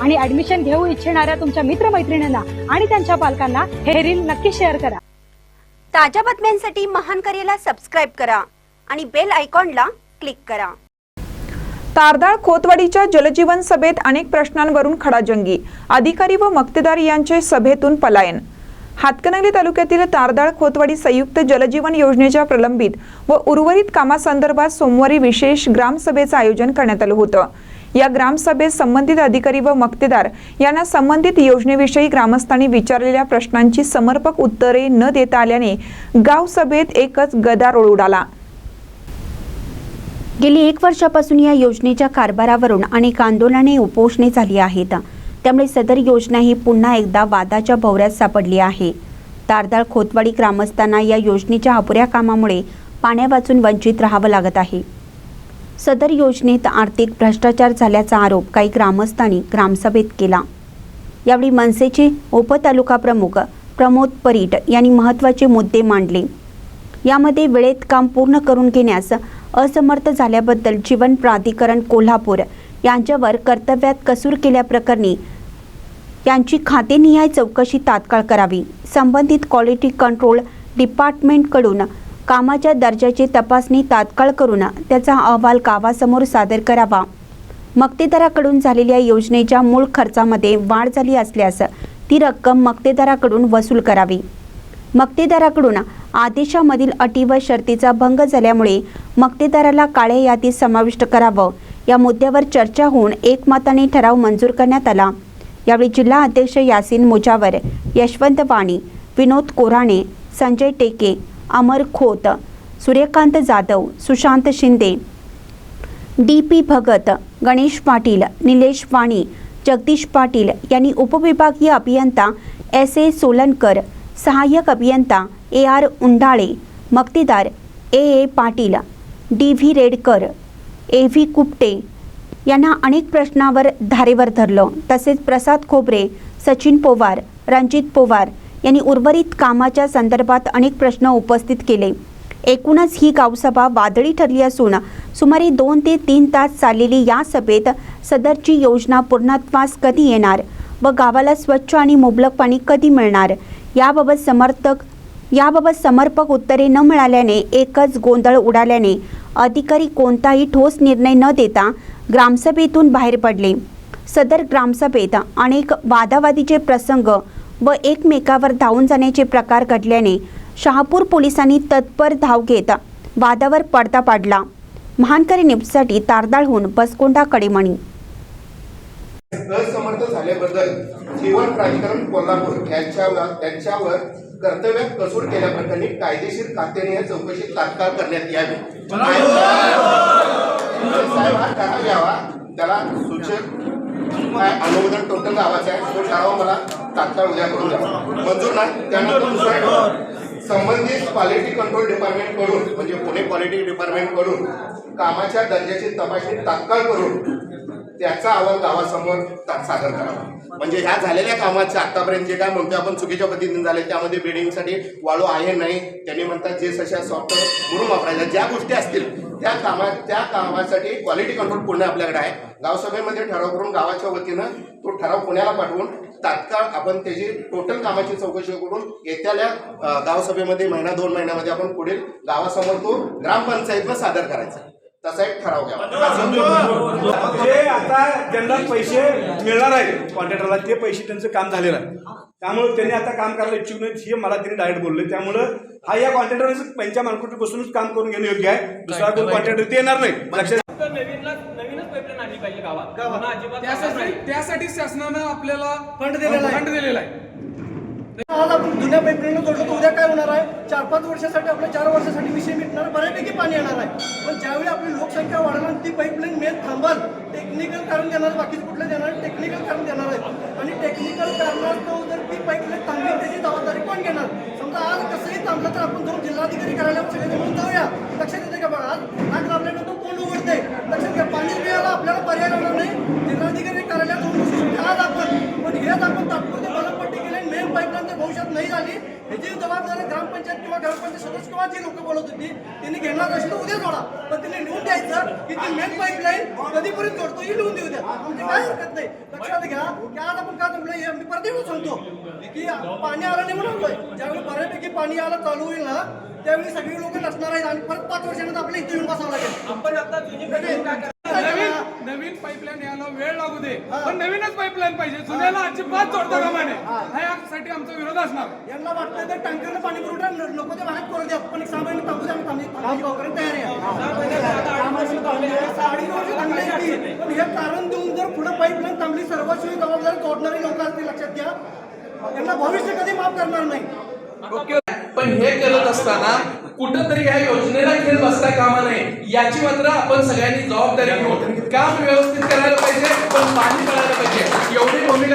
आणि ऍडमिशन घेऊ इच्छिणाऱ्या तुमच्या मित्रमैत्रिणींना आणि त्यांच्या पालकांना हे रील नक्की शेअर करा. ताज्या बातम्यांसाठी महान करेला सबस्क्राईब करा आणि बेल आयकॉनला क्लिक करा. तारदाळ खोतवाडीच्या जलजीवन सभेत अनेक प्रश्नांवरून खडाजंगी. अधिकारी व मक्तेदार यांचे सभेतून पलायन. हातकणंगले तालुक्यातील तारदाळ खोतवाडी संयुक्त जलजीवन योजनेच्या प्रलंबित व उर्वरित कामासंदर्भात सोमवारी विशेष ग्रामसभेचं आयोजन करण्यात आलं होतं. या ग्रामसभेत संबंधित अधिकारी व मक्तेदार यांना संबंधित योजनेविषयी ग्रामस्थांनी विचारलेल्या प्रश्नांची समर्पक उत्तरे न देता आल्याने गावसभेत एकच गदारोळ उडाला. गेली एक वर्षापासून या योजनेच्या कारभारावरून अनेक आंदोलने उपोषणे झाली आहेत. त्यामुळे सदर योजना ही पुन्हा एकदा वादाच्या भोवऱ्यात सापडली आहे. तारदाळ खोतवाडी ग्रामस्थांना या योजनेच्या अपुऱ्या कामामुळे पाण्यावाचून वंचित राहावं लागत आहे. सदर योजनेत आर्थिक भ्रष्टाचार झाल्याचा आरोप काही ग्रामस्थांनी ग्रामसभेत केला. यावेळी मनसेचे उपतालुका प्रमुख प्रमोद परीट यांनी महत्त्वाचे मुद्दे मांडले. यामध्ये वेळेत काम पूर्ण करून घेण्यास असमर्थ झाल्याबद्दल जीवन प्राधिकरण कोल्हापूर यांच्यावर कर्तव्यात कसूर केल्याप्रकरणी यांची खातेनिहाय चौकशी तात्काळ करावी. संबंधित क्वालिटी कंट्रोल डिपार्टमेंटकडून कामाच्या दर्जाची तपासणी तात्काळ करून त्याचा अहवाल गावासमोर सादर करावा. मक्तेदाराकडून झालेल्या योजनेच्या मूळ खर्चामध्ये वाढ झाली असल्यास ती रक्कम मक्तेदाराकडून वसूल करावी. मक्तेदाराकडून आदेशामधील अटी व शर्तीचा भंग झाल्यामुळे मक्तेदाराला काळ्या यादीत समाविष्ट करावं या मुद्द्यावर चर्चा होऊन एकमताने ठराव मंजूर करण्यात आला. यावेळी जिल्हा अध्यक्ष यासिन मुजावर यशवंत वाणी विनोद कोराणे संजय टेके अमर खोत सूर्यकांत जाधव सुशांत शिंदे डी पी भगत गणेश पाटील निलेश वाणी जगदीश पाटील यांनी उपविभागीय अभियंता एस ए सोलनकर सहाय्यक अभियंता A R Undale मक्तेदार A A Patil D V Redkar A V Kupte यांना अनेक प्रश्नावर धारेवर धरलं. तसेच प्रसाद खोबरे सचिन पोवार रणजित पोवार यांनी उर्वरित कामाच्या संदर्भात अनेक प्रश्न उपस्थित केले. एकूणच ही गावसभा वादळी ठरली असून सुमारे दोन ते तीन तास चाललेली या सभेत सदरची योजना पूर्णत्वास कधी येणार व गावाला स्वच्छ आणि मुबलक पाणी कधी मिळणार? याबाबत समर्थक याबाबत समर्पक उत्तरे न मिळाल्याने एकच गोंधळ उडाल्याने अधिकारी कोणताही ठोस निर्णय न देता ग्रामसभेतून बाहेर पडले. सदर ग्रामसभेत अनेक वादावादीचे प्रसंग व एकमेकावर धावून जाण्याचे प्रकार घडल्याने शहापूर पोलिसांनी तत्पर धाव घेत वादावर पडदा पाडला. महानकरी न्यूजसाठी तारदाळहून बसकोंडा कडेमणी. असमर्थ झाल्याबद्दल जीवन प्राधिकरण कोल्हापूर यांच्यावर त्यांच्यावर कर्तव्यात कसूर केल्याप्रकरणी कायदेशीर खात्याने चौकशी तात्काळ करण्यात यावी. साहेब हा ठराव घ्यावा. त्याला सूचक अनुमोदन टोटल गावाचं आहे तो ठराव हो मला. तात्काळ उद्या करून द्यावा मंजूर नाही त्यानंतर दुसरा. संबंधित क्वालिटी कंट्रोल डिपार्टमेंटकडून म्हणजे पुणे क्वालिटी डिपार्टमेंटकडून कामाच्या दर्जाची तपासणी तात्काळ करून त्याचा अहवाल गावासमोर सादर करावा. म्हणजे ह्या झालेल्या कामाच्या आतापर्यंत जे काय म्हणतो आपण चुकीच्या पद्धतीने झाले त्यामध्ये बिल्डिंगसाठी वाळू आहे नाही त्यांनी म्हणतात जे सशा सॉफ्टवेअर म्हणून वापरायचा ज्या गोष्टी असतील त्या कामा त्या कामासाठी क्वालिटी कंट्रोल पुणे आपल्याकडे आहे. गावसभेमध्ये ठराव करून गावाच्या वतीनं तो ठराव पुण्याला पाठवून तात्काळ आपण त्याची टोटल कामाची चौकशी करून येत्याल्या गावसभेमध्ये महिना दोन महिन्यामध्ये आपण पुढील गावासमोर तो ग्रामपंचायतला सादर करायचा. तसा एक ठराव घ्यावा. जे आता ज्यांना पैसे मिळणार आहेत कॉन्ट्रॅक्टरला ते पैसे त्यांचं काम झालेलं आहे. त्यामुळे त्यांनी आता काम करायला इच्छुक नाहीत हे मला त्यांनी डायरेक्ट बोलले. त्यामुळं हा या कॉन्ट्रॅक्टरने त्यांच्या मालकुटी बसूनच काम करून घेणं योग्य आहे. दुसरा कोण कॉन्ट्रॅक्टर ते येणार नाही. लक्षात तर नवीनला नवीनच पाईपलाईन आणली पाहिजे गावात. पुन्हा अजिबात त्यासाठी त्यासाठी शासनानं आपल्याला फंड दिलेला आहे. फंड दिलेला आहे. आज आपण जुन्या पाईपलाईन जोडलो तर उद्या काय होणार आहे? चार पाच वर्षासाठी आपल्या चार वर्षासाठी विषय मिटणार बऱ्यापैकी पाणी येणार आहे. पण ज्यावेळी आपली लोकसंख्या वाढणार ती पाईपलाईन मेन थांबल टेक्निकल कारण देणार बाकीच कुठले देणार टेक्निकल कारण देणार आहे. आणि टेक्निकल कारणास्तव जर ती पाईपलाईन थांबली त्याची जबाबदारी कोण घेणार? समजा आज कसंही थांबलं तर आपण जाऊन जिल्हाधिकारी कार्यालयावर सगळे म्हणून जाऊया. लक्षात येते का बघा आज आग तो कोण उघडते लक्षात घ्या पाणी मिळालं आपल्याला पर्याय राहणार नाही जिल्हाधिकारी कार्यालयात जाऊन बसू शकतो आज आपण पण हेच आपण तात्पुरते बलमपट्टी केली मेन पाईपलाईन जर भविष्यात नाही झाली. ह्याची जबाबदारी ग्रामपंचायत किंवा ग्रामपंचायत सदस्य किंवा जी लोक बोलत होती त्यांनी घेणार असेल तर उद्या जोडा पण त्यांनी लिहून द्यायचं की ती मेन पाईपलाईन कधीपर्यंत जोडतो ही लिहून देऊ द्या. आमची काय हरकत नाही. लक्षात घ्या की आज आपण काय थांबलं हे मी परत येऊन सांगतो. की पाणी आलं नाही म्हणून ज्यावेळी बऱ्यापैकी पाणी आलं चालू होईल ना त्यावेळी सगळी लोक नसणार आहेत आणि परत पाच वर्षानंतर आपल्या इथे येऊन बसावं लागेल. आपण आता जुनी पाईपलाईन काय करणार? नवीन नवीन पाईपलाईन यायला वेळ लागू दे पण नवीनच पाईपलाईन पाहिजे. जुन्याला अजिबात जोडता कामा नये. हा यासाठी आमचा विरोध असणार. यांना वाटतं तर टँकरनं पाणी पुरवठा नको ते बाहेर करू द्या. पण एक सहा महिने थांबू द्या आम्ही थांबू- वगैरे तयार आहे. अडीच वर्ष थांबले की. पण हे कारण देऊन जर पुढे पाईपलाईन थांबली सर्वस्वी जबाबदारी तोडणारी लोक असतील लक्षात घ्या. त्यांना भविष्य कधी माफ करणार नाही. पण हे करत असताना कुठंतरी ह्या योजनेला खेळ बसता कामा नये. याची मात्र आपण सगळ्यांनी जबाबदारी घेऊन काम व्यवस्थित करायला पाहिजे पण पाणी मिळायला पाहिजे. एवढी भूमिका